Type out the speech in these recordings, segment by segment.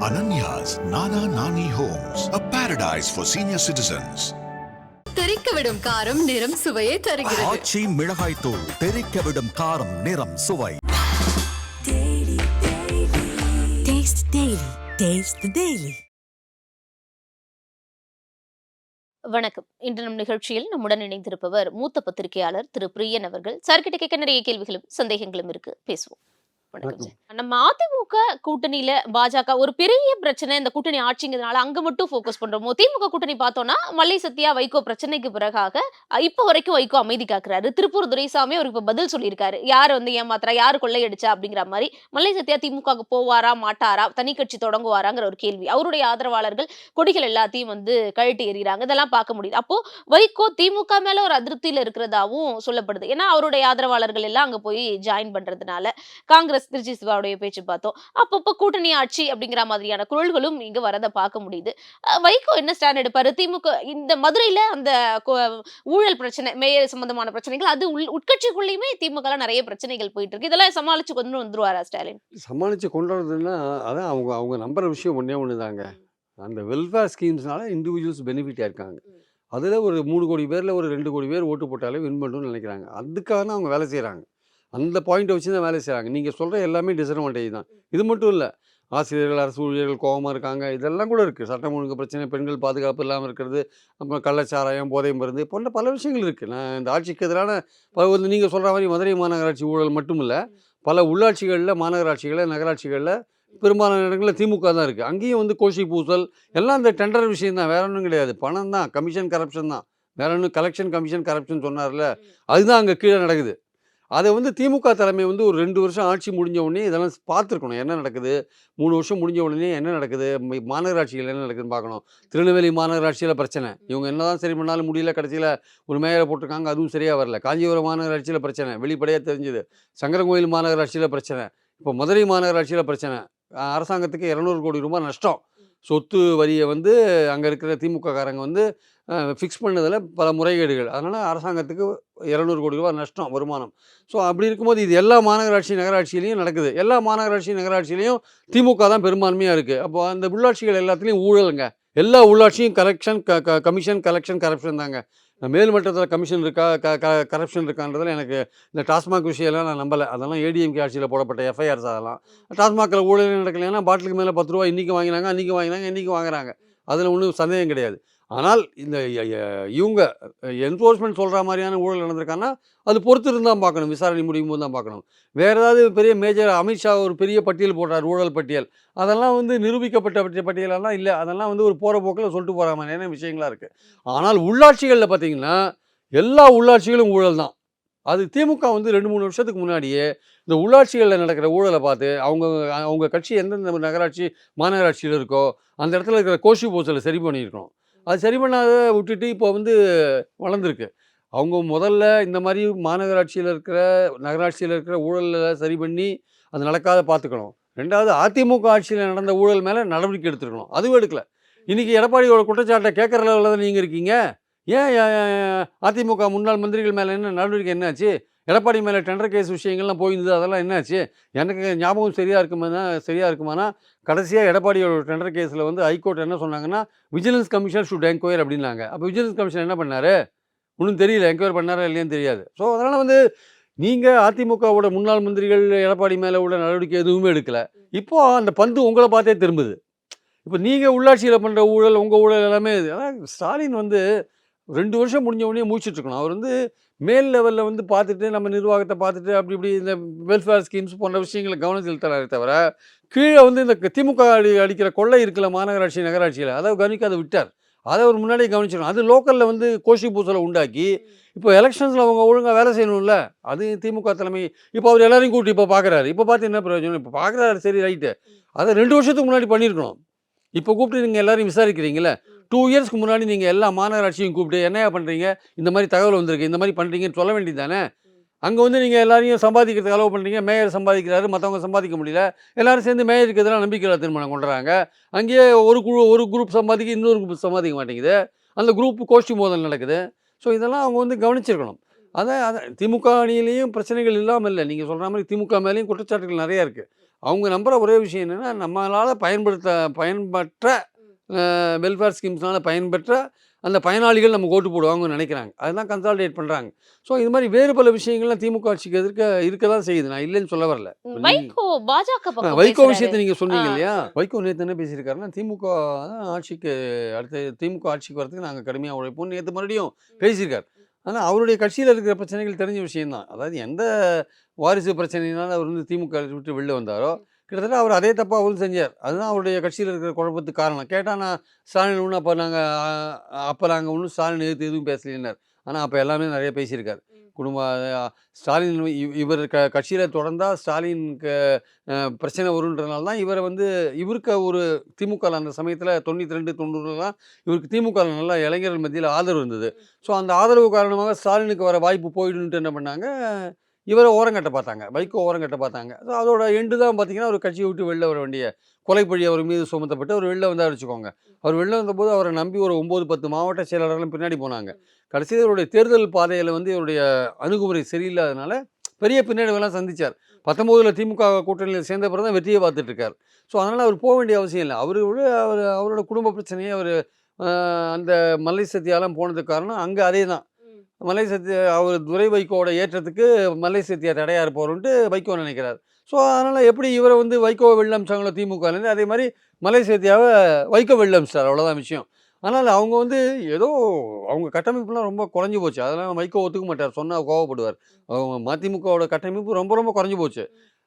Ananya's Nana Nani Homes, a paradise for senior citizens. தெறிக்க விடும் காரம் நிறம் சுவையை தருகிறது ஆச்சி மிளகாய் தூள் தெறிக்க விடும் காரம் நிறம் சுவை Taste Daily. Taste the Daily. வணக்கம் இன்று நம் நிகழ்ச்சியில் நம்முடன் இணைந்திருப்பவர் மூத்த பத்திரிகையாளர் திரு பிரியன் அவர்கள் சார்கிட்ட கேட்க நிறைய கேள்விகளும் சந்தேகங்களும் இருக்கு பேசுவோம். நம்ம அதிமுக கூட்டணியில பாஜக ஒரு பெரிய பிரச்சனை இந்த கூட்டணி ஆட்சிங்கிறதுனால அங்க மட்டும் ஃபோக்கஸ் பண்றோமோ? திமுக கூட்டணி பார்த்தோம்னா மல்லை சத்யா வைகோ பிரச்சனைக்கு பிறகாக இப்போ வரைக்கும் வைகோ அமைதி காக்குறாரு. திருப்பூர் துரைசாமி அவருக்கு இப்ப பதில் சொல்லியிருக்காரு. யார் வந்து ஏமாத்துறா? யாரு கொள்ளையடிச்சா? அப்படிங்கிற மாதிரி. மல்லை சத்யா திமுக போவாரா? மாட்டாரா? தனி கட்சி தொடங்குவாராங்கிற ஒரு கேள்வி. அவருடைய ஆதரவாளர்கள் கொடிகள் எல்லாத்தையும் வந்து கழட்டி எறிகிறாங்க. இதெல்லாம் பார்க்க முடியுது. அப்போ வைகோ திமுக மேல ஒரு அதிருப்தியில இருக்கிறதாவும் சொல்லப்படுது. ஏன்னா அவருடைய ஆதரவாளர்கள் எல்லாம் அங்க போய் ஜாயின் பண்றதுனால காங்கிரஸ் திருச்சி சிவாவுடைய பேச்சு பார்த்தோம். அப்பப்போ கூட்டணி ஆட்சி அப்படிங்கிற மாதிரியான குரல்களும் இங்க வரதை பார்க்க முடியுது. வைகோ என்ன ஸ்டாண்ட் எடுப்பாரு? திமுக இந்த மதுரையில அந்த ஊழல் பிரச்சனை மேயர் சம்பந்தமான பிரச்சனைகள் அது உள் உட்கட்சிக்குள்ளேயுமே திமுக நிறைய பிரச்சனைகள் போயிட்டு இருக்கு இதெல்லாம் சமாளிச்சு கொண்டு வந்துருவாரா ஸ்டாலின்? சமாளித்து கொண்டு வரதுன்னா அதான் அவங்க அவங்க நம்புற விஷயம் ஒன்றே ஒன்று தாங்க அந்த வெல்ஃபேர் ஸ்கீம்ஸ்னால இண்டிவிஜுவல்ஸ் பெனிஃபிட் இருக்காங்க அதில் ஒரு மூணு கோடி பேரில் ஒரு ரெண்டு கோடி பேர் ஓட்டு போட்டாலே வின் பண்ணணும்னு நினைக்கிறாங்க. அதுக்காக அவங்க வேலை செய்கிறாங்க அந்த பாயிண்ட்டை வச்சு தான் வேலை செய்கிறாங்க நீங்கள் சொல்கிற எல்லாமே டிஸ்அட்வான்டேஜ் தான். இது மட்டும் இல்லை ஆசிரியர்கள் அரசு ஊழியர்கள் கோபமாக இருக்காங்க. இதெல்லாம் கூட இருக்குது சட்டம் ஒழுங்கு பிரச்சனை பெண்கள் பாதுகாப்பு இல்லாமல் இருக்கிறது அப்புறம் கள்ளச்சாராயம் போதை மருந்து போன்ற பல விஷயங்கள் இருக்குது நான் இந்த ஆட்சிக்கு எதிரான வந்து நீங்கள் சொல்கிற மாதிரி மதுரை மாநகராட்சி ஊழல் மட்டும் இல்லை பல உள்ளாட்சிகளில் மாநகராட்சிகளில் நகராட்சிகளில் பெரும்பாலான இடங்களில் திமுக தான் இருக்குது அங்கேயும் வந்து கோஷி பூசல் எல்லாம் இந்த டெண்டர் விஷயம் தான். வேற ஒன்றும் கிடையாது. பணம் தான். கமிஷன் கரப்ஷன் தான். வேற ஒன்றும் கலெக்ஷன் கமிஷன் கரப்ஷன் சொன்னார்ல அதுதான் அங்கே கீழே நடக்குது. அதை வந்து திமுக தலைமை வந்து ஒரு ரெண்டு வருஷம் ஆட்சி முடிஞ்ச உடனே இதெல்லாம் பார்த்துருக்கணும். என்ன நடக்குது? மூணு வருஷம் முடிஞ்ச உடனே என்ன நடக்குது? ம- மாநகராட்சிகள் என்ன நடக்குதுன்னு பார்க்கணும். திருநெல்வேலி மாநகராட்சியில் பிரச்சனை. இவங்க என்னதான் சரி பண்ணாலும் முடியல கடைசியில் ஒரு மேயரை போட்டிருக்காங்க அதுவும் சரியாக வரல. காஞ்சிபுரம் மாநகராட்சியில் பிரச்சனை வெளிப்படையாக தெரிஞ்சுது. சங்கரங்கோயில் மாநகராட்சியில் பிரச்சனை இப்போ மதுரை மாநகராட்சியில் பிரச்சனை. அரசாங்கத்துக்கு இரநூறு கோடி ரூபாய் நஷ்டம். சொத்து வரியை வந்து அங்கே இருக்கிற திமுக காரங்க வந்து ஃபிக்ஸ் பண்ணதில் பல முறைகேடுகள். அதனால் அரசாங்கத்துக்கு இரநூறு கோடி ரூபா நஷ்டம் வருமானம். ஸோ அப்படி இருக்கும்போது இது எல்லா மாநகராட்சி நகராட்சியிலையும் நடக்குது. எல்லா மாநகராட்சி நகராட்சியிலையும் திமுக தான் பெரும்பான்மையாக இருக்குது அப்போ அந்த உள்ளாட்சிகள் எல்லாத்துலேயும் ஊழலுங்க. எல்லா உள்ளாட்சியும் கரெக்ஷன் க க கமிஷன் கலெக்ஷன் கரப்ஷன் தாங்க. மேல்மட்டத்தில் கமிஷன் இருக்கா க க கரப்ஷன் இருக்கான்றதில் எனக்கு இந்த டாஸ்மாக் விஷயம்லாம் நான் நம்பலை. அதெல்லாம் ஏடிஎம்கே ஆட்சியில் போடப்பட்ட எஃப்ஐஆர்ஸ் அதெல்லாம். டாஸ்மாகில் ஊழல் நடக்கலைன்னா பாட்டிலுக்கு மேலே பத்து ரூபா இன்றைக்கி வாங்கினாங்க அன்றைக்கி வாங்கினாங்க இன்றைக்கி வாங்குறாங்க. அதில் ஒன்றும் சந்தேகம் கிடையாது. ஆனால் இந்த இவங்க என்ஃபோர்ஸ்மெண்ட் சொல்கிற மாதிரியான ஊழல் நடந்திருக்காங்கன்னா அது பொறுத்து இருந்தால் பார்க்கணும். விசாரணை முடியும் போது தான் பார்க்கணும். வேறு ஏதாவது பெரிய மேஜர் அமித்ஷா ஒரு பெரிய பட்டியல் போடுறார் ஊழல் பட்டியல். அதெல்லாம் வந்து நிரூபிக்கப்பட்ட பட்டியலெல்லாம் இல்லை. அதெல்லாம் வந்து ஒரு போகிற போக்கில் சொல்லிட்டு போகிற மாதிரியான விஷயங்களாக இருக்குது ஆனால் உள்ளாட்சிகளில் பார்த்திங்கன்னா எல்லா உள்ளாட்சிகளும் ஊழல் தான். அது திமுக வந்து ரெண்டு மூணு வருஷத்துக்கு முன்னாடியே இந்த உள்ளாட்சிகளில் நடக்கிற ஊழலை பார்த்து அவங்க அவங்க கட்சி எந்தெந்த நகராட்சி மாநகராட்சியில் இருக்கோ அந்த இடத்துல இருக்கிற கோஷி பூசலை சரி பண்ணியிருக்கணும். அது சரி பண்ணாத விட்டுட்டு இப்போ வந்து வளர்ந்துருக்கு. அவங்க முதல்ல இந்த மாதிரி மாநகராட்சியில் இருக்கிற நகராட்சியில் இருக்கிற ஊழலை சரி பண்ணி அது நடக்காத பார்த்துக்கணும். ரெண்டாவது அதிமுக ஆட்சியில் நடந்த ஊழல் மேலே நடவடிக்கை எடுத்துருக்கணும் அதுவும் எடுக்கல. இன்றைக்கி எடப்பாடியோட குற்றச்சாட்டை கேட்குற லெவலில் தான் நீங்கள் இருக்கீங்க ஏன் ஏன், அதிமுக முன்னாள் மந்திரிகள் மேலே என்ன நடவடிக்கை என்னாச்சு? எடப்பாடி மேலே டெண்டர் கேஸ் விஷயங்கள்லாம் போயிருந்தது அதெல்லாம் என்னாச்சு? எனக்கு ஞாபகம் சரியாக இருக்குமானா சரியாக இருக்குமானா கடைசியாக எடப்பாடியோட டெண்டர் கேஸில் வந்து ஹைகோர்ட் என்ன சொன்னாங்கன்னா விஜிலன்ஸ் கமிஷன் ஷுட் என்கொயர் அப்படின்னாங்க. அப்போ விஜிலன்ஸ் கமிஷன் என்ன பண்ணார்? ஒன்றும் தெரியல என்கொயர் பண்ணாரா இல்லையான்னு தெரியாது. ஸோ அதனால் வந்து நீங்கள் அதிமுகவோட முன்னாள் மந்திரிகள் எடப்பாடி மேலே உள்ள நடவடிக்கை எதுவுமே எடுக்கலை. இப்போ அந்த பந்து உங்களை பார்த்தே திரும்புது. இப்போ நீங்கள் உள்ளாட்சியில் பண்ணுற ஊழல் உங்கள் ஊழல் எல்லாமே அதான் ஸ்டாலின் வந்து ரெண்டு வருஷம் முடிஞ்ச உடனே முடிச்சிட்டு இருக்கணும் அவர் வந்து மேல் லெவலில் வந்து பார்த்துட்டு நம்ம நிர்வாகத்தை பார்த்துட்டு அப்படி இப்படி இந்த வெல்ஃபேர் ஸ்கீம்ஸ் போன்ற விஷயங்களை கவனம் செலுத்துறாரு தவிர கீழே வந்து இந்த திமுக அடி அடிக்கிற கொள்ளை இருக்குல்ல மாநகராட்சி நகராட்சியில் அதை கவனிக்காத விட்டார். அதை அவர் முன்னாடியே கவனிச்சிடணும் அது லோக்கலில் வந்து கோஷி பூசலை உண்டாக்கி இப்போ எலெக்ஷன்ஸில் அவங்க ஒழுங்காக வேலை செய்யணும்ல அது திமுக தலைமை இப்போ அவர் எல்லாரையும் கூட்டி இப்போ பார்க்குறாரு. இப்போ பார்த்து என்ன பிரயோஜனம்? இப்போ பார்க்குறாரு சரி ரைட்டு அதை ரெண்டு வருஷத்துக்கு முன்னாடி பண்ணியிருக்கணும். இப்போ கூப்பிட்டு நீங்கள் எல்லாரையும் விசாரிக்கிறீங்களே டூ இயர்ஸ்க்கு முன்னாடி நீங்கள் எல்லா மாநகராட்சியும் கூப்பிட்டு என்னையா பண்ணுறீங்க இந்த மாதிரி தகவல் வந்திருக்கு இந்த மாதிரி பண்ணுறீங்கன்னு சொல்ல வேண்டியது தானே அங்கே வந்து நீங்கள் எல்லாரையும் சம்பாதிக்கிறதுக்கு அளவு பண்ணுறீங்க மேயர் சம்பாதிக்கிறாரு மற்றவங்க சம்பாதிக்க முடியல. எல்லாரும் சேர்ந்து மேயருக்கு எதிராக நம்பிக்கையில்லா தீர்மானம் கொண்டுறாங்க. அங்கேயே ஒரு குழு ஒரு குரூப் சம்பாதிக்க இன்னொரு குரூப் சம்பாதிக்க மாட்டேங்குது. அந்த குரூப் கோஷ்டி மோதல் நடக்குது. ஸோ இதெல்லாம் அவங்க வந்து கவனிச்சிருக்கணும். அதை அதை திமுக அணியிலையும் பிரச்சனைகள் இல்லாமல் இல்லை. நீங்கள் சொல்கிற மாதிரி திமுக மேலேயும் குற்றச்சாட்டுகள் நிறையா இருக்குது அவங்க நம்புற ஒரே விஷயம் என்னன்னா நம்மளால பயன்படுத்த பயன்பற்ற வெல்ஃபேர் ஸ்கீம்ஸ்னால பயன்பெற்ற அந்த பயனாளிகள் நமக்கு ஓட்டு போடுவாங்கன்னு நினைக்கிறாங்க. அதுதான் கன்சாலிடேட் பண்ணுறாங்க ஸோ இது மாதிரி வேறு பல விஷயங்கள்லாம் திமுக ஆட்சிக்கு எதிர்க்க இருக்க தான் செய்யுது. நான் இல்லைன்னு சொல்ல வரல. வைகோ பாஜக வைகோ. விஷயத்தை நீங்க சொன்னீங்க. இல்லையா? வைகோ நேத்து என்ன பேசியிருக்காருன்னா திமுக தான் ஆட்சிக்கு அடுத்து திமுக ஆட்சிக்கு வரதுக்கு நாங்க கடுமையா உழைப்போம் நேத்து மறுபடியும் பேசியிருக்காரு. ஆனா அவருடைய கட்சியில இருக்கிற பிரச்சனைகள் தெரிஞ்ச விஷயம்தான். அதாவது எந்த வாரிசு பிரச்சனையினால அவர் வந்து திமுக விட்டு வெளில வந்தாரோ கிட்டத்தட்ட அவர் அதே தப்பா அவரும் செஞ்சார். அதுதான் அவருடைய கட்சியில் இருக்கிற குழப்பத்துக்கு காரணம். கேட்டா நான் ஸ்டாலின் ஒன்றும் அப்போ நாங்கள் அப்போ நாங்கள் ஒன்றும் ஸ்டாலின் எதிர்த்து எதுவும் பேசலினார் ஆனால் அப்போ எல்லாமே நிறைய பேசியிருக்காரு. குடும்ப ஸ்டாலின் இவ்- இவர் க கட்சியில் தொடர்ந்தா ஸ்டாலினுக்கு பிரச்சனை வருன்றதுனால தான் இவரை வந்து இவருக்கு ஒரு திமுக அந்த சமயத்தில் தொண்ணூற்றி ரெண்டு தொண்ணூறுலாம் இவருக்கு திமுக நல்லா இளைஞர்கள் மத்தியில் ஆதரவு இருந்தது. ஸோ அந்த ஆதரவு காரணமாக ஸ்டாலினுக்கு வர வாய்ப்பு போயிடுன்ட்டு என்ன பண்ணாங்க இவரை ஓரங்கட்ட பார்த்தாங்க. வைகோ ஓரங்கட்ட பார்த்தாங்க. ஸோ அதோட எண்டு தான் பார்த்தீங்கன்னா ஒரு கட்சியை விட்டு வெளில வர வேண்டிய கொலைப்பழி அவர் மீது சுமத்தப்பட்டு அவர் வெளில வந்தார் வச்சுக்கோங்க. அவர் வெளில வந்தபோது அவரை நம்பி ஒரு ஒம்பது பத்து மாவட்ட செயலாளர்களும் பின்னாடி போனாங்க. கடைசியில் இவருடைய தேர்தல் பாதையில் வந்து இவருடைய அணுகுமுறை சரியில்லாதனால பெரிய பின்னடைவெல்லாம் சந்திச்சார். பத்தொம்போதில் திமுக கூட்டணியில் சேர்ந்த பிறகு தான் வெற்றியை பார்த்துட்டு இருக்கார். ஸோ அதனால் அவர் போக வேண்டிய அவசியம் இல்லை. அவர் அவர் அவரோட குடும்ப பிரச்சனையை அவர் அந்த மல்லை சத்தியாலாம் போனதுக்கு காரணம் அங்கே அதே தான் மலை சத்திய அவர் துரை வைகோவோட ஏற்றத்துக்கு மலை சத்தியா தடையாக இருப்பவருன்ட்டு வைகோ நினைக்கிறார். ஸோ அதனால் எப்படி இவரை வந்து வைகோ வெள்ளம்சாங்களோ திமுகலேருந்து அதே மாதிரி மலை சத்தியாவை வைகோ வெள்ளம்சார் அவ்வளோதான் விஷயம். ஆனால் அவங்க வந்து ஏதோ அவங்க கட்டமைப்புலாம் ரொம்ப குறைஞ்சி போச்சு. அதெல்லாம் வைகோ ஒத்துக்க மாட்டார். சொன்னால் கோவப்படுவார். அவங்க மதிமுகவோட கட்டமைப்பு ரொம்ப ரொம்ப குறைஞ்சி போச்சு.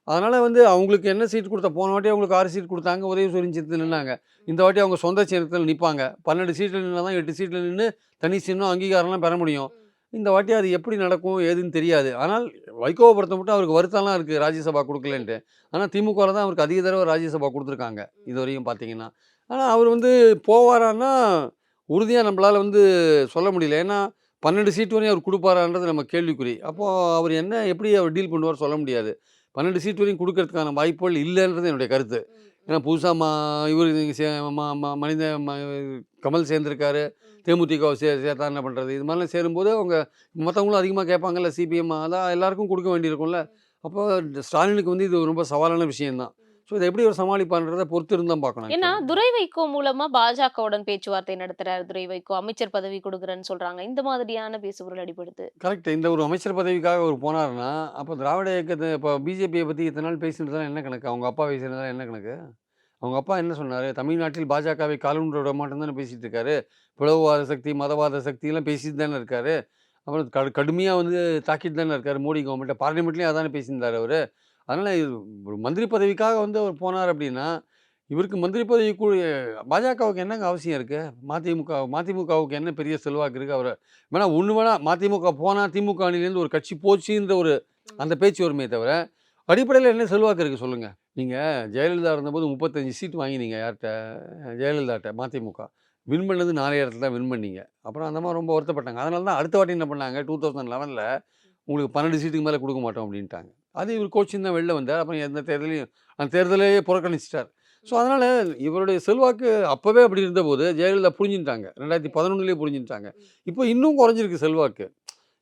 அதனால் வந்து அவங்களுக்கு என்ன சீட் கொடுத்தா போன வாட்டி அவங்களுக்கு ஆறு சீட் கொடுத்தாங்க. உதவி சின்னத்தில் நின்னாங்க. இந்த வாட்டி அவங்க சொந்த சின்னத்தில் நிற்பாங்க பன்னெண்டு சீட்டில் நின்னா தான் எட்டு சீட்டில் நின்று தனி சின்னம் அங்கீகாரம்லாம் பெற முடியும். இந்த வாட்டி அது எப்படி நடக்கும் ஏதுன்னு தெரியாது. ஆனால் வைகோவை பொறுத்த மட்டும் அவருக்கு வருத்தம்லாம் இருக்குது ராஜ்யசபா கொடுக்கலன்ட்டு. ஆனால் திமுகவில் தான் அவருக்கு அதிக தடவை ராஜ்யசபா கொடுத்துருக்காங்க இது வரையும் பார்த்தீங்கன்னா ஆனால் அவர் வந்து போவாரான்னா உறுதியாக நம்மளால் வந்து சொல்ல முடியல. ஏன்னா பன்னெண்டு சீட் வரையும் அவர் கொடுப்பாரான்றது நம்ம கேள்விக்குறி. அப்போது அவர் என்ன எப்படி அவர் டீல் பண்ணுவார் சொல்ல முடியாது. பன்னெண்டு சீட் வரையும் கொடுக்கறதுக்கான வாய்ப்புகள் இல்லைன்றது என்னுடைய கருத்து. ஏன்னா புதுசாக மா இவர் சே மனித ம கமல் சேர்ந்திருக்காரு. தேமுதிகவை சே சேர்த்தா என்ன பண்ணுறது இது மாதிரிலாம் சேரும்போது அவங்க மற்றவங்களும் அதிகமாக கேட்பாங்கல்ல சிபிஎம் அதான் எல்லாருக்கும் கொடுக்க வேண்டியிருக்கும்ல. அப்போ ஸ்டாலினுக்கு வந்து இது ரொம்ப சவாலான விஷயம்தான் ஸோ இதை எப்படி அவர் சமாளிப்பான்றதை பொறுத்து இருந்தால் பார்க்கணும் ஏன்னா. துரை வைகோ மூலமா பாஜகவுடன் பேச்சுவார்த்தை நடத்துறாரு. துரை வைகோ அமைச்சர் பதவி கொடுக்குறேன்னு சொல்றாங்க. இந்த மாதிரியான பேசுபொருள் அடிபடுது கரெக்ட் இந்த ஒரு அமைச்சர் பதவிக்காக அவர் போனாருன்னா அப்போ திராவிட இயக்கத்தை இப்போ பிஜேபியை பற்றி இத்தனை நாள் தான் என்ன கணக்கு? அவங்க அப்பா பேசினதா என்ன கணக்கு? அவங்க அப்பா என்ன சொன்னார்? தமிழ்நாட்டில் பாஜகவை காலூன்ற விட மாட்டேன்னு தானே பேசிட்டு இருக்காரு. பிளவுவாத சக்தி மதவாத சக்தியெல்லாம் பேசிட்டு தானே இருக்காரு. அப்புறம் கடு கடுமையாக வந்து தாக்கிட்டு தானே இருக்காரு மோடி கவர்மெண்ட்டை பார்லிமெண்ட்லேயும் அதானே பேசியிருந்தார் அவர். அதனால் ஒரு மந்திரி பதவிக்காக வந்து அவர் போனார் அப்படின்னா இவருக்கு மந்திரி பதவி கூ பாஜகவுக்கு என்னங்க அவசியம் இருக்குது மதிமுக மதிமுகவுக்கு என்ன பெரிய செல்வாக்கு இருக்குது அவர் வேணா ஒன்று வேணா மதிமுக போனால் திமுக அணிலேருந்து ஒரு கட்சி போச்சுன்ற ஒரு அந்த பேச்சு வருமே தவிர அடிப்படையில் என்ன செல்வாக்கு இருக்குது சொல்லுங்கள் நீங்கள் ஜெயலலிதா இருந்தபோது முப்பத்தஞ்சு சீட் வாங்கினீங்க யார்கிட்ட? ஜெயலலிதாட்ட மதிமுக. வின் பண்ணது நாலே இடத்துல தான் வின் பண்ணீங்க. அப்புறம் அந்த மாதிரி ரொம்ப வருத்தப்பட்டாங்க. அதனால தான் அடுத்த வாட்டி என்ன பண்ணாங்க? டூ தௌசண்ட் லெவனில் உங்களுக்கு பன்னெண்டு சீட்டுக்கு மேலே கொடுக்க மாட்டோம் அப்படின்ட்டாங்க. அது இவர் கோச்சிங் தான் வெளில வந்தார். அப்புறம் எந்த தேர்தலையும் அந்த தேர்தலையே புறக்கணிச்சிட்டார். ஸோ அதனால் இவருடைய செல்வாக்கு அப்போவே அப்படி இருந்தபோது ஜெயலலிதா புரிஞ்சுட்டாங்க. ரெண்டாயிரத்தி பதினொன்றுலேயே புரிஞ்சுட்டாங்க. இப்போ இன்னும் குறைஞ்சிருக்கு செல்வாக்கு.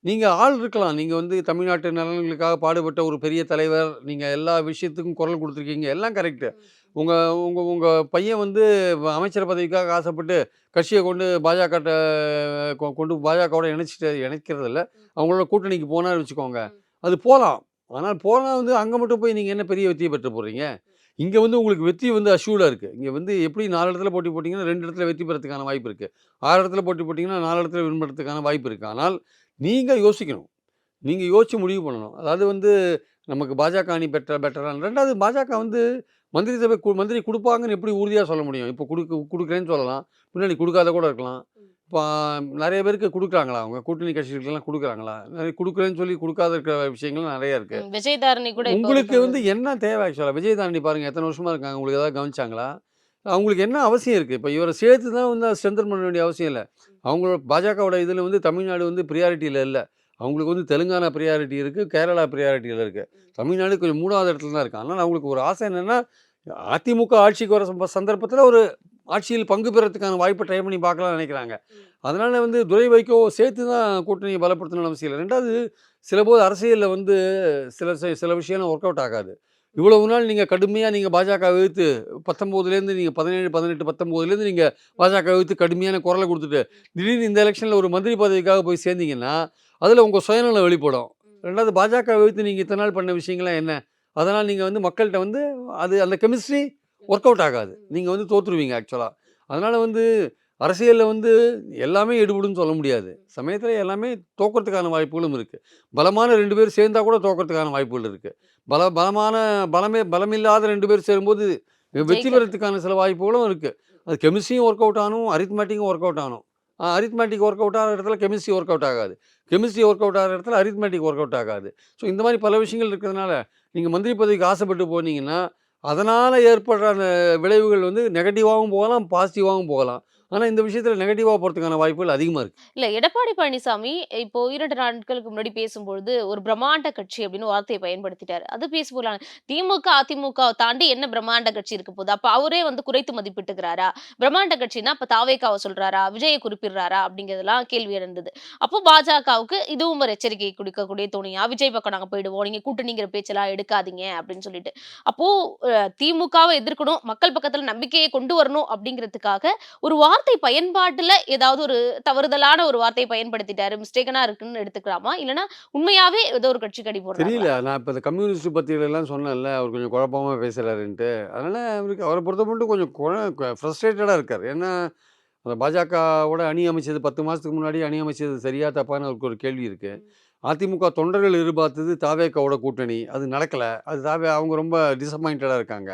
நீங்கள் ஆள் இருக்கலாம். நீங்கள் வந்து தமிழ்நாட்டு நலன்களுக்காக பாடுபட்ட ஒரு பெரிய தலைவர் நீங்கள் எல்லா விஷயத்துக்கும் குரல் கொடுத்துருக்கீங்க. எல்லாம் கரெக்டு உங்கள் உங்கள் உங்கள் பையன் வந்து அமைச்சர் பதவிக்காக ஆசைப்பட்டு கட்சியை கொண்டு பாஜக கொண்டு பாஜகவோட இணைச்சிட்டு இணைக்கிறது இல்லை அவங்களோட கூட்டணிக்கு போனார் வச்சுக்கோங்க. அது போகலாம் ஆனால் போனால் வந்து அங்கே மட்டும் போய் நீங்கள் என்ன பெரிய வெற்றியை பெற்று போடுறீங்க இங்கே வந்து உங்களுக்கு வெற்றி வந்து அஷ்யூர்டாக இருக்குது இங்கே வந்து எப்படி நாலு இடத்துல போட்டி போட்டிங்கன்னா ரெண்டு இடத்துல வெற்றி பெறத்துக்கான வாய்ப்பு இருக்குது ஆறு இடத்துல போட்டி போட்டிங்கன்னா நாலு இடத்துல வின் பண்ணுறதுக்கான வாய்ப்பு இருக்குது ஆனால் நீங்கள் யோசிக்கணும். நீங்கள் யோசித்து முடிவு பண்ணணும். அதாவது வந்து நமக்கு பாஜக அணி பெட்டர் பெட்டரான ரெண்டாவது பாஜக வந்து மந்திரி சபை கு- மந்திரி கொடுப்பாங்கன்னு எப்படி உறுதியாக சொல்ல முடியும்? இப்போ கொடுக்க கொடுக்குறேன்னு சொல்லலாம். பின்னாடி கொடுக்காத கூட இருக்கலாம். இப்போ நிறைய பேருக்கு கொடுக்குறாங்களா? அவங்க கூட்டணி கட்சிகளுக்கெல்லாம் கொடுக்குறாங்களா? நிறைய கொடுக்குறேன்னு சொல்லி கொடுக்காத இருக்கிற விஷயங்கள் நிறைய இருக்குது ம், விஜயதாரணி கூட உங்களுக்கு வந்து என்ன தேவை ஆக்சுவலாக விஜய் தாண்டி பாருங்க எத்தனை வருஷமா இருக்காங்க? உங்களுக்கு ஏதாவது கவனிச்சாங்களா? அவங்களுக்கு என்ன அவசியம் இருக்குது இப்போ இவரை சேர்த்து தான் வந்து ஸ்ட்ரென்தன் பண்ண வேண்டிய அவசியம் இல்லை. அவங்களோட பாஜகவோட இதில் வந்து தமிழ்நாடு வந்து ப்ரியாரிட்டியில் இல்லை. அவங்களுக்கு வந்து தெலுங்கானா ப்ரியாரிட்டி இருக்குது கேரளா ப்ரியாரிட்டியில் இருக்குது தமிழ்நாடு கொஞ்சம் மூணாவது இடத்துல தான் இருக்குது அதனால் அவங்களுக்கு ஒரு ஆசை என்னென்னா அதிமுக ஆட்சிக்கு வர சந்தர்ப்பத்தில் ஒரு ஆட்சியில் பங்கு பெறத்துக்கான வாய்ப்பை ட்ரை பண்ணி பார்க்கலாம்னு நினைக்கிறாங்க. அதனால் வந்து துரை வைக்கோ சேர்த்து தான் கூட்டணியை பலப்படுத்தணும்னு அவசியம் இல்லை ரெண்டாவது சில போது அரசியலில் வந்து சில சி- சில விஷயம் ஒர்க் அவுட் ஆகாது. இவ்வளவு நாள் நீங்கள் கடுமையாக நீங்கள் பாஜக எதிர்த்து பத்தொம்போதுலேருந்து நீங்கள் பதினேழு பதினெட்டு பத்தொம்போதுலேருந்து நீங்கள் பாஜக எதிர்த்து கடுமையான குரலை கொடுத்துட்டு திடீர்னு இந்த எலெக்ஷனில் ஒரு மந்திரி பதவிக்காக போய் சேர்ந்தீங்கன்னா அதில் உங்கள் சுயநலம் வெளிப்படும். ரெண்டாவது பாஜக எதிர்த்து நீங்கள் இத்தனை நாள் பண்ண விஷயங்கள்லாம் என்ன? அதனால் நீங்கள் வந்து மக்கள்கிட்ட வந்து அது அந்த கெமிஸ்ட்ரி ஒர்க் அவுட் ஆகாது. நீங்கள் வந்து தோற்றுருவீங்க ஆக்சுவலாக அதனால் வந்து அரசியலில் வந்து எல்லாமே எடுபடுன்னு சொல்ல முடியாது. சமயத்தில் எல்லாமே தோக்கிறதுக்கான வாய்ப்புகளும் இருக்குது பலமான ரெண்டு பேர் சேர்ந்தா கூட தோக்கிறதுக்கான வாய்ப்புகள் இருக்குது பல பலமான பலமே பலமில்லாத ரெண்டு பேர் சேரும்போது வெற்றி பெறத்துக்கான சில வாய்ப்புகளும் இருக்குது அது கெமிஸ்ட்ரியும் ஒர்க் அவுட் ஆகணும் அரித்மேட்டிக்கும் ஒர்க் அவுட் ஆகணும் அரித்மேட்டிக் ஒர்க் அவுட் ஆகிற இடத்துல கெமிஸ்ட்ரி ஒர்க் அவுட் ஆகாது. கெமிஸ்ட்ரி ஒர்க் அவுட் ஆகிற இடத்துல அரித்மேட்டிக் ஒர்க் அவுட் ஆகாது. ஸோ இந்த மாதிரி பல விஷயங்கள் இருக்கிறதுனால நீங்கள் மந்திரி பதவிக்கு ஆசைப்பட்டு போனீங்கன்னா அதனால் ஏற்படுற அந்த விளைவுகள் வந்து நெகட்டிவாகவும் போகலாம் பாசிட்டிவாகவும் போகலாம். ஆனால் இந்த விஷயத்தில் நெகட்டிவாக போகிறதுக்கான வாய்ப்புகள் அதிகமாக இருக்குது இல்லை எடப்பாடி பழனிசாமி இப்போ இரண்டு நாட்களுக்கு முன்னாடி பேசும்பொழுது ஒரு பிரம்மாண்ட கட்சி அப்படின்னு வார்த்தையை பயன்படுத்திட்டார். அது பேசும்போது திமுக அதிமுக தாண்டி என்ன பிரம்மாண்ட கட்சி இருக்க போகுது? அப்போ அவரே வந்து குறைத்து மதிப்பிட்டுக்கிறாரா? பிரம்மாண்ட கட்சினா அப்போ தாவேக்காவை சொல்கிறாரா விஜயை குறிப்பிடுறாரா? அப்படிங்கிறதெல்லாம் கேள்வி இருந்தது அப்போ பாஜகவுக்கு இதுவும் ஒரு எச்சரிக்கை கொடுக்கக்கூடிய துணியா? விஜய் பக்கம் நாங்கள் போயிடுவோம். நீங்கள் கூட்டணிங்கிற பேச்செல்லாம் எடுக்காதீங்க அப்படின்னு சொல்லிட்டு. அப்போ திமுகவை எதிர்க்கணும் மக்கள் பக்கத்தில் நம்பிக்கையை கொண்டு வரணும் அப்படிங்கிறதுக்காக ஒரு வார்த்தை பயன்பாட்டுல ஏதாவது ஒரு தவறுதலான ஒரு வார்த்தையை பயன்படுத்திட்டாரு. மிஸ்டேக்கனா இருக்குன்னு எடுத்துக்கலாமா? இல்லனா உண்மையாவே ஏதோ ஒரு கட்சி கடி போடுறாங்க தெரியல. நான் இப்போ இந்த கம்யூனிஸ்ட் பத்திரிகைலாம் சொன்னேன்ல அவர் கொஞ்சம் குழப்பமாக பேசுகிறாருன்ட்டு அதனால் அவருக்கு அவரை பொறுத்த மட்டும் கொஞ்சம் ஃப்ரஸ்ட்ரேட்டடாக இருக்கார். ஏன்னா அந்த பாஜகவோட அணி அமைச்சது பத்து மாதத்துக்கு முன்னாடி அணி அமைச்சது சரியா தப்பான்னு அவருக்கு ஒரு கேள்வி இருக்குது அதிமுக தொண்டர்கள் எதிர்பார்த்தது தாவேக்காவோட கூட்டணி. அது நடக்கலை. அது தாவே அவங்க ரொம்ப டிசப்பாயிண்டடாக இருக்காங்க.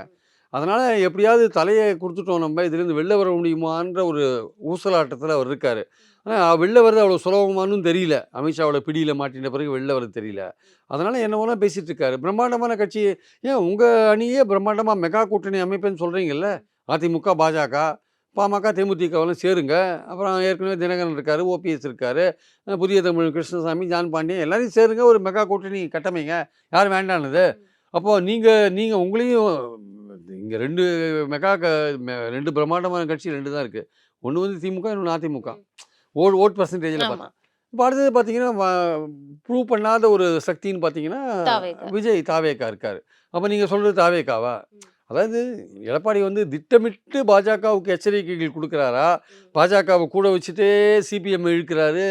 அதனால் எப்படியாவது தலையை கொடுத்துட்டோம் நம்ம. இதுலேருந்து வெளில வர முடியுமான்ற ஒரு ஊசலாட்டத்தில் அவர் இருக்கார். ஆனால் வெளில வர்றது அவ்வளோ சுலபமானும் தெரியல. அமித்ஷாவோட பிடியில் மாட்டின பிறகு வெளில வர்றது தெரியல. அதனால் என்னவோலாம் பேசிகிட்டு இருக்காரு. பிரம்மாண்டமான கட்சி. ஏன் உங்கள் அணியே பிரம்மாண்டமாக மெகா கூட்டணி அமைப்பேன்னு சொல்கிறீங்கல்ல அதிமுக பாஜக பாமக தேமுதிகவெல்லாம் சேருங்க. அப்புறம் ஏற்கனவே தினகரன் இருக்கார் ஓபிஎஸ் இருக்கார். புதிய தமிழ் கிருஷ்ணசாமி ஜான் பாண்டியன் எல்லாரையும் சேருங்க. ஒரு மெகா கூட்டணி கட்டமைங்க. யார் வேண்டானது? அப்போது நீங்கள் நீங்கள் உங்களையும் இங்கே ரெண்டு மெகா க ரெண்டு பிரம்மாண்டமான கட்சி ரெண்டு தான் இருக்குது ஒன்று வந்து திமுக இன்னொன்று அதிமுக ஓட் ஓட் பர்சன்டேஜில். பார்த்தா இப்போ அடுத்தது பார்த்தீங்கன்னா ப்ரூவ் பண்ணாத ஒரு சக்தின்னு பார்த்தீங்கன்னா. விஜய் தாவேக்கா இருக்கார். அப்போ நீங்கள் சொல்கிறது தாவேக்காவா? அதாவது எடப்பாடி வந்து திட்டமிட்டு பாஜகவுக்கு எச்சரிக்கைகள் கொடுக்குறாரா? பாஜகவை கூட வச்சுட்டே சிபிஎம் இழுக்கிறாரு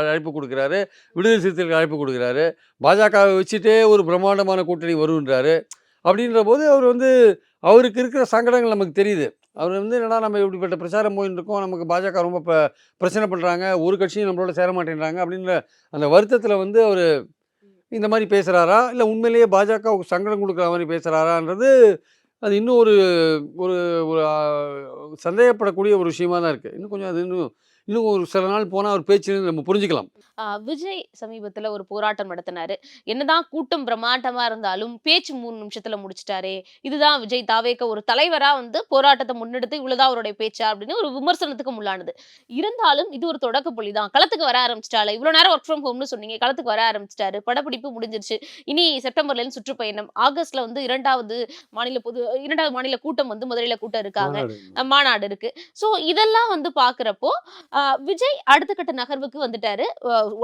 அழைப்பு கொடுக்குறாரு விடுதலை சிறுத்தைகளுக்கு அழைப்பு கொடுக்குறாரு. பாஜகவை வச்சுட்டே ஒரு பிரம்மாண்டமான கூட்டணி வருன்றாரு அப்படின்ற போது அவர் வந்து அவருக்கு இருக்கிற சங்கடங்கள் நமக்கு தெரியுது. அவர் வந்து என்னடா நம்ம இப்படிப்பட்ட பிரச்சாரம் போயின்னு இருக்கோம் நமக்கு பாஜக ரொம்ப ப பிரச்சனை பண்ணுறாங்க ஒரு கட்சியும் நம்மளோட சேர மாட்டேன்றாங்க அப்படின்ற அந்த வருத்தத்தில் வந்து அவர் இந்த மாதிரி பேசுகிறாரா இல்லை உண்மையிலேயே பாஜகவுக்கு சங்கடம் கொடுக்குற மாதிரி பேசுகிறாரான்றது அது இன்னும் ஒரு ஒரு ஒரு சந்தேகப்படக்கூடிய ஒரு விஷயமா தான் இருக்குது இன்னும் கொஞ்சம் அது இன்னும் இன்னும் ஒரு சில நாள் போனால் அவர் பேச்சு நம்ம புரிஞ்சுக்கலாம். ஆஹ் விஜய் சமீபத்துல ஒரு போராட்டம் நடத்தினாரு. என்னதான் கூட்டம் பிரம்மாண்டமா இருந்தாலும் பேச்சு மூணு நிமிஷத்துல முடிச்சிட்டாரே. இதுதான் விஜய் தாவேக்க ஒரு தலைவரா வந்து போராட்டத்தை முன்னெடுத்து இவ்வளவுதான் அவருடைய பேச்சா அப்படின்னு ஒரு விமர்சனத்துக்கு உள்ளானது. இருந்தாலும் இது ஒரு தொடக்க புள்ளி தான் களத்துக்கு வர ஆரம்பிச்சிட்டால. இவ்வளவு நேரம் ஒர்க் ஃப்ரம் ஹோம்னு சொன்னீங்க. களத்துக்கு வர ஆரம்பிச்சிட்டாரு. படப்பிடிப்பு முடிஞ்சிருச்சு. இனி செப்டம்பர்ல இருந்து சுற்றுப்பயணம். ஆகஸ்ட்ல வந்து இரண்டாவது மாநில பொது இரண்டாவது மாநில கூட்டம் வந்து முதலில் கூட்டம் இருக்காங்க. மாநாடு. இருக்கு. சோ இதெல்லாம் வந்து பாக்குறப்போ ஆஹ் விஜய் அடுத்த கட்ட நகர்வுக்கு வந்துட்டாரு.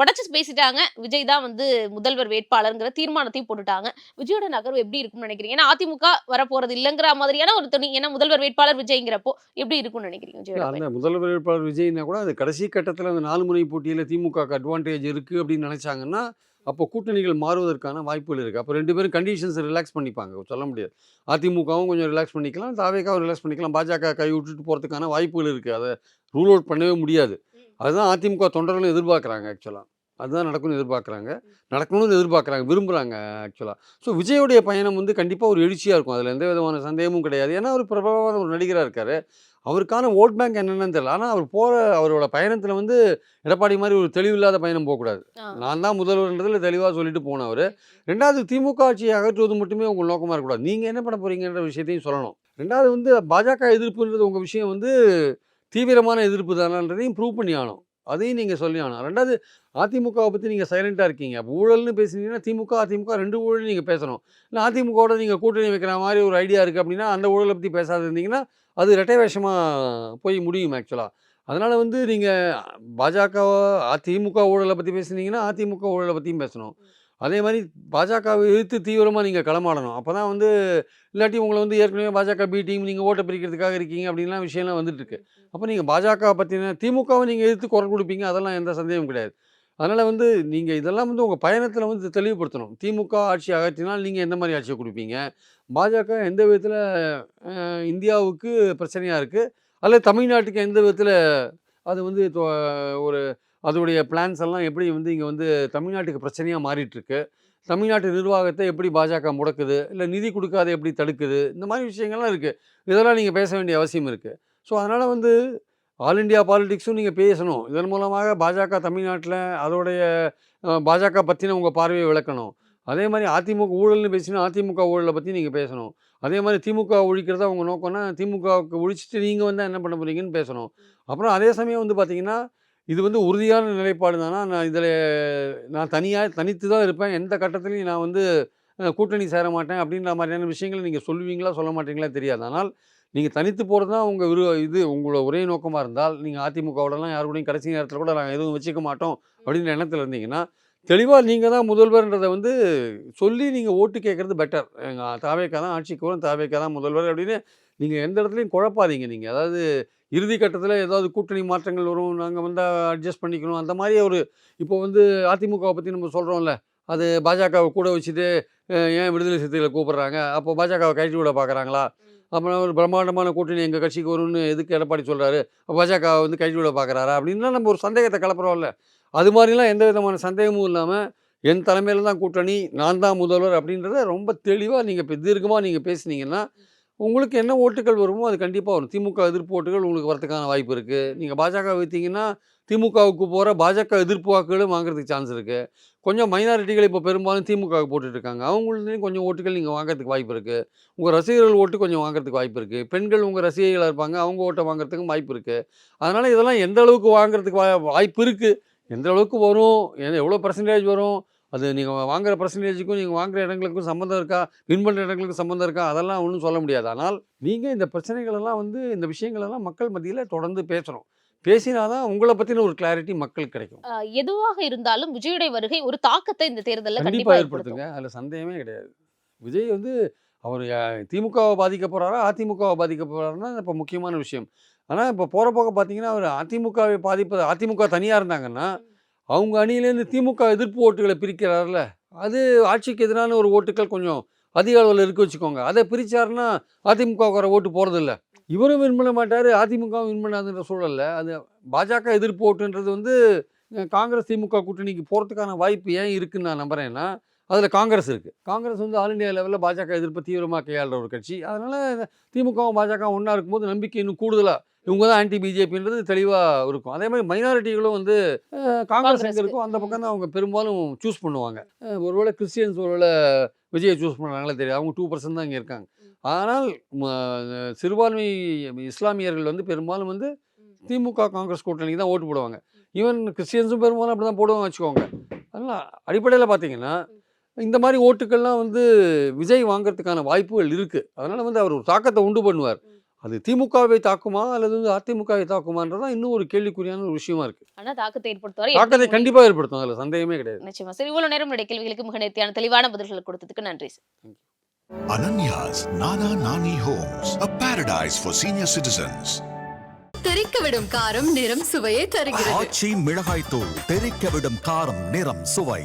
உடைச்சு பேசிட்டாங்க. விஜய் தான் வந்து முதல்வர் வேட்பாளர்ங்கிற தீர்மானத்தையும் போட்டுட்டாங்க. விஜயோட நகர்வு எப்படி இருக்கும்னு நினைக்கிறீங்க? ஏன்னா அதிமுக வரப்போறது இல்லைங்கிற மாதிரியான ஒரு துணி ஏன்னா முதல்வர் வேட்பாளர் விஜய்ங்கிறப்போ எப்படி இருக்கும்னு நினைக்கிறீங்க அந்த முதல்வர் வேட்பாளர் விஜய்னா கூட அது கடைசி கட்டத்தில் அந்த நாலு முனை போட்டியில் திமுகக்கு அட்வான்டேஜ் இருக்குது அப்படின்னு நினச்சாங்கன்னா அப்போ கூட்டணிகள் மாறுவதற்கான வாய்ப்புகள் இருக்குது அப்போ ரெண்டு பேரும் கண்டிஷன்ஸ் ரிலாக்ஸ் பண்ணிப்பாங்க. சொல்ல முடியாது. அதிமுகவும் கொஞ்சம் ரிலாக்ஸ் பண்ணிக்கலாம். தாவேக்காவும் ரிலாக்ஸ் பண்ணிக்கலாம். பாஜக கை விட்டுட்டு போகிறதுக்கான வாய்ப்புகள் இருக்குது அதை ரூல் அவுட் பண்ணவே முடியாது. அதுதான் அதிமுக தொண்டர்களும் எதிர்பார்க்குறாங்க ஆக்சுவலாக அதுதான் நடக்கும்னு எதிர்பார்க்குறாங்க. நடக்கணும்னு எதிர்பார்க்குறாங்க விரும்புகிறாங்க ஆக்சுவலாக ஸோ விஜயோடைய பயணம் வந்து கண்டிப்பாக ஒரு எழுச்சியாக இருக்கும். அதில் எந்த விதமான சந்தேகமும் கிடையாது. ஏன்னா அவர் பிரபலமான ஒரு நடிகராக இருக்கார். அவருக்கான ஓட் பேங்க் என்னென்னு தெரியல. ஆனால் அவர் போகிற அவரோட பயணத்தில் வந்து எடப்பாடி மாதிரி ஒரு தெளிவில்லாத பயணம் போகக்கூடாது. நான் தான் முதல்வர்ன்றதில் தெளிவாக சொல்லிட்டு போனவர். ரெண்டாவது திமுக ஆட்சியை அகற்றுவது மட்டுமே உங்கள் நோக்கமாக இருக்கக்கூடாது. நீங்கள் என்ன பண்ண போறீங்கன்ற விஷயத்தையும் சொல்லணும். ரெண்டாவது வந்து பாஜக எதிர்ப்புன்றது உங்கள் விஷயம் வந்து தீவிரமான எதிர்ப்பு தானன்றதையும் ப்ரூவ் பண்ணி ஆகணும். அதையும் நீங்கள் சொல்லி ஆகணும். ரெண்டாவது அதிமுகவை பற்றி நீங்கள் சைலண்ட்டாக இருக்கீங்க. அப்போ ஊழல்னு பேசுனீங்கன்னா திமுக அதிமுக ரெண்டு ஊழல் நீங்கள் பேசணும். இல்லை அதிமுகவோட நீங்கள் கூட்டணி வைக்கிற மாதிரி ஒரு ஐடியா இருக்குது அப்படின்னா அந்த ஊழலை பற்றி பேசாத இருந்தீங்கன்னா அது ரெட்டை வேஷமாக போய் முடியும் ஆக்சுவலாக அதனால் வந்து நீங்கள் பாஜக அதிமுக ஊழலை பற்றி பேசுனீங்கன்னா அதிமுக ஊழலை பற்றியும் பேசணும். அதே மாதிரி பாஜகவை எதிர்த்து தீவிரமாக நீங்கள் களமாடணும். அப்போ தான் வந்து இல்லாட்டி உங்களை வந்து ஏற்கனவே பாஜக பி டீம் நீங்கள் ஓட்டை பிரிக்கிறதுக்காக இருக்கீங்க அப்படின்லாம் விஷயம்லாம் வந்துட்டு இருக்கு அப்போ நீங்கள் பாஜக பற்றின திமுகவை நீங்கள் எதிர்த்து குரல் கொடுப்பீங்க அதெல்லாம் எந்த சந்தேகமும் கிடையாது. அதனால் வந்து நீங்கள் இதெல்லாம் வந்து உங்கள் பயணத்தில் வந்து தெளிவுபடுத்தணும். திமுக ஆட்சி அகற்றினால் நீங்கள் எந்த மாதிரி ஆட்சியை கொடுப்பீங்க? பாஜக எந்த விதத்தில் இந்தியாவுக்கு பிரச்சனையாக இருக்குது அல்லது தமிழ்நாட்டுக்கு எந்த விதத்தில் அது வந்து ஒரு அதோடைய பிளான்ஸ் எல்லாம் எப்படி வந்து இங்கே வந்து தமிழ்நாட்டுக்கு பிரச்சனையாக மாறிட்டுருக்கு? தமிழ்நாட்டு நிர்வாகத்தை எப்படி பாஜக முடக்குது? இல்லை நிதி கொடுக்காத எப்படி தடுக்குது? இந்த மாதிரி விஷயங்கள்லாம் இருக்குது இதெல்லாம் நீங்கள் பேச வேண்டிய அவசியம் இருக்குது ஸோ அதனால் வந்து ஆல் இண்டியா பாலிடிக்ஸும் நீங்கள் பேசணும். இதன் மூலமாக பாஜக தமிழ்நாட்டில் அதோடைய பாஜக பற்றின உங்கள் பார்வையை விளக்கணும். அதே மாதிரி அதிமுக ஊழல்னு பேசினா அதிமுக ஊழலை பற்றி நீங்கள் பேசணும். அதே மாதிரி திமுக ஒழிக்கிறதா உங்கள் நோக்கம்னா திமுகவுக்கு ஒழிச்சிட்டு நீங்கள் வந்தால் என்ன பண்ண போகிறீங்கன்னு பேசணும். அப்புறம் அதே சமயம் வந்து பார்த்தீங்கன்னா இது வந்து உறுதியான நிலைப்பாடு தானா? நான் இதில் நான் தனியாக தனித்து தான் இருப்பேன். எந்த கட்டத்துலையும் நான் வந்து கூட்டணி சேர மாட்டேன் அப்படின்ற மாதிரியான விஷயங்களை நீங்கள் சொல்லுவீங்களா சொல்ல மாட்டீங்களா தெரியாது. ஆனால் நீங்கள் தனித்து போகிறது தான் உங்கள் விரு இது உங்களோட ஒரே நோக்கமாக இருந்தால் நீங்கள் அதிமுகவோடலாம் யார் கூடயும் கடைசி நேரத்தில் கூட நாங்கள் எதுவும் வச்சுக்க மாட்டோம் அப்படின்ற எண்ணத்தில் இருந்தீங்கன்னா தெளிவாக நீங்கள் தான் முதல்வர்ன்றதை வந்து சொல்லி நீங்கள் ஓட்டு கேட்குறது பெட்டர் எங்கள் தாவேக்கா தான் ஆட்சிக்கு வரும் தாவேக்கா தான் முதல்வர் அப்படின்னு நீங்கள் எந்த இடத்துலையும் குழப்பாதீங்க நீங்கள் அதாவது இறுதி கட்டத்தில் ஏதாவது கூட்டணி மாற்றங்கள் வரும் நாங்கள் வந்து அட்ஜஸ்ட் பண்ணிக்கணும் அந்த மாதிரி ஒரு இப்போ வந்து அதிமுகவை பற்றி நம்ம சொல்கிறோம்ல அது பாஜகவை கூட வச்சுட்டு ஏன் விடுதலை சிறுத்தைகளை கூப்பிடுறாங்க? அப்போ பாஜகவை கழட்டி விட பார்க்குறாங்களா அப்புறம் ஒரு பிரம்மாண்டமான கூட்டணி எங்கள் கட்சிக்கு வரும்னு எதுக்கு எடப்பாடி சொல்கிறாரு பாஜக வந்து கழட்டி விட பார்க்குறாரா அப்படின்லாம் நம்ம ஒரு சந்தேகத்தை கிளப்புறோம்ல அது மாதிரிலாம் எந்த விதமான சந்தேகமும் இல்லாமல் என் தலைமையில் தான் கூட்டணி நான் தான் முதல்வர் அப்படின்றத ரொம்ப தெளிவாக நீங்கள் இப்போ தீர்க்கமாக நீங்கள் பேசுனீங்கன்னா உங்களுக்கு என்ன ஓட்டுகள் வருமோ அது கண்டிப்பாக வரும். திமுக எதிர்ப்பு ஓட்டுகள் உங்களுக்கு வரதுக்கான வாய்ப்பு இருக்குது நீங்கள் பாஜக வைத்தீங்கன்னா திமுகவுக்கு போகிற பாஜக எதிர்ப்பு வாக்குகளும் வாங்குறதுக்கு சான்ஸ் இருக்குது கொஞ்சம் மைனாரிட்டிகள் இப்போ பெரும்பாலும் திமுகவுக்கு போட்டுட்ருக்காங்க இருக்காங்க. கொஞ்சம் ஓட்டுகள் நீங்கள் வாங்குறதுக்கு வாய்ப்பு இருக்குது உங்கள் ரசிகர்கள் ஓட்டு கொஞ்சம் வாங்குறதுக்கு வாய்ப்பு இருக்குது பெண்கள் உங்கள் ரசிகைகளாக இருப்பாங்க. அவங்க ஓட்டை வாங்குறதுக்கும் வாய்ப்பு இருக்குது அதனால் இதெல்லாம் எந்த அளவுக்கு வாங்குறதுக்கு வா வாய்ப்பு இருக்குது எந்த அளவுக்கு வரும்? எவ்வளோ பர்சன்டேஜ் வரும்? அது நீங்கள் வாங்குற பர்சன்டேஜுக்கும் நீங்கள் வாங்குற இடங்களுக்கும் சம்மந்தம் இருக்கா? வின் பண்ணுற இடங்களுக்கும் சம்மந்தம் இருக்கா? அதெல்லாம் ஒன்றும் சொல்ல முடியாது. ஆனால் நீங்கள் இந்த பிரச்சனைகளெல்லாம் வந்து இந்த விஷயங்களெல்லாம் மக்கள் மத்தியில் தொடர்ந்து பேசணும். பேசினாதான் உங்களை பற்றின ஒரு கிளாரிட்டி மக்களுக்கு கிடைக்கும். எதுவாக இருந்தாலும் விஜயுடைய வருகை ஒரு தாக்கத்தை இந்த தேர்தலில் கண்டிப்பாக கண்டிப்பா ஏற்படுத்துங்க. அதில் சந்தேகமே கிடையாது. விஜய் வந்து அவர் திமுகவை பாதிக்க போகிறாரா அதிமுகவை பாதிக்க போகிறாருன்னா இப்போ முக்கியமான விஷயம். ஆனால் இப்போ போகிற போக பார்த்தீங்கன்னா அவர் அதிமுகவை பாதிப்பது அதிமுக தனியாக இருந்தாங்கன்னா அவங்க அணியிலேருந்து திமுக எதிர்ப்பு ஓட்டுகளை பிரிக்கிறார்ல அது ஆட்சிக்கு எதிரான ஒரு ஓட்டுகள் கொஞ்சம் அதிக அளவில் இருக்க வச்சுக்கோங்க. அதை பிரித்தாருன்னா அதிமுகவுக்கார ஓட்டு போகிறதில்ல இவரும் வின் பண்ண மாட்டார் அதிமுகவும் வின் பண்ணாதுன்ற சூழலில். அது பாஜக எதிர்ப்பு ஓட்டுன்றது வந்து காங்கிரஸ் திமுக கூட்டணிக்கு போகிறதுக்கான வாய்ப்பு ஏன் இருக்குன்னு நான் நம்புகிறேன்னா அதில் காங்கிரஸ் இருக்குது காங்கிரஸ் வந்து ஆல் இந்தியா லெவலில் பாஜக எதிர்ப்பு தீவிரமாக கையாளுற ஒரு கட்சி. அதனால் திமுகவும் பாஜக ஒன்றா இருக்கும்போது நம்பிக்கை இன்னும் கூடுதலாக இவங்க தான் ஆன்டி பிஜேபின்றது தெளிவாக இருக்கும். அதே மாதிரி மைனாரிட்டிகளும் வந்து காங்கிரஸ் எங்கே காங்கிரஸ்க்கு. இருக்கோ அந்த பக்கம் தான் அவங்க பெரும்பாலும் சூஸ் பண்ணுவாங்க. ஒருவேளை கிறிஸ்டியன்ஸ் ஒருவேளை விஜயை சூஸ் பண்ணுறாங்களே தெரியும் அவங்க டூ பர்சன்ட் தான் இங்கே இருக்காங்க. ஆனால் சிறுபான்மை இஸ்லாமியர்கள் வந்து பெரும்பாலும் வந்து திமுக காங்கிரஸ் கூட்டணிக்கு தான் ஓட்டு போடுவாங்க. ஈவன் கிறிஸ்டியன்ஸும் பெரும்பாலும் அப்படி தான் போடுவாங்க வச்சுக்கோங்க. அதனால் அடிப்படையில் பார்த்தீங்கன்னா இந்த மாதிரி ஓட்டுக்கள்லாம் வந்து விஜய் வாங்குறதுக்கான வாய்ப்புகள் இருக்குது அதனால் வந்து அவர் ஒரு தாக்கத்தை உண்டு பண்ணுவார். அது திமுகவை தாக்குமா? அல்லது வந்து அதிமுகவை தாக்குமான்றதான் இன்னும் ஒரு கேள்விக்குறியான ஒரு விஷயமா இருக்குது ஆனா தாக்கத்தை ஏற்படுத்துவார்? தாக்கத்தை கண்டிப்பாக ஏற்படுத்தும். அதில் சந்தேகமே கிடையாது. நிச்சயமா. சரி இவ்வளவு நேரம் என்னுடைய கேள்விகளுக்கு மிக நேர்த்தியான தெளிவான பதில்களை கொடுத்ததுக்கு நன்றி sir. Ananya's Nana Nani Homes, a paradise for senior citizens. தெறிக்க விடும் காரம் நிறம் சுவையை தருகிறது. ஆச்சி மிளகாய் தூள் தெறிக்க விடும் காரம் நிறம் சுவை.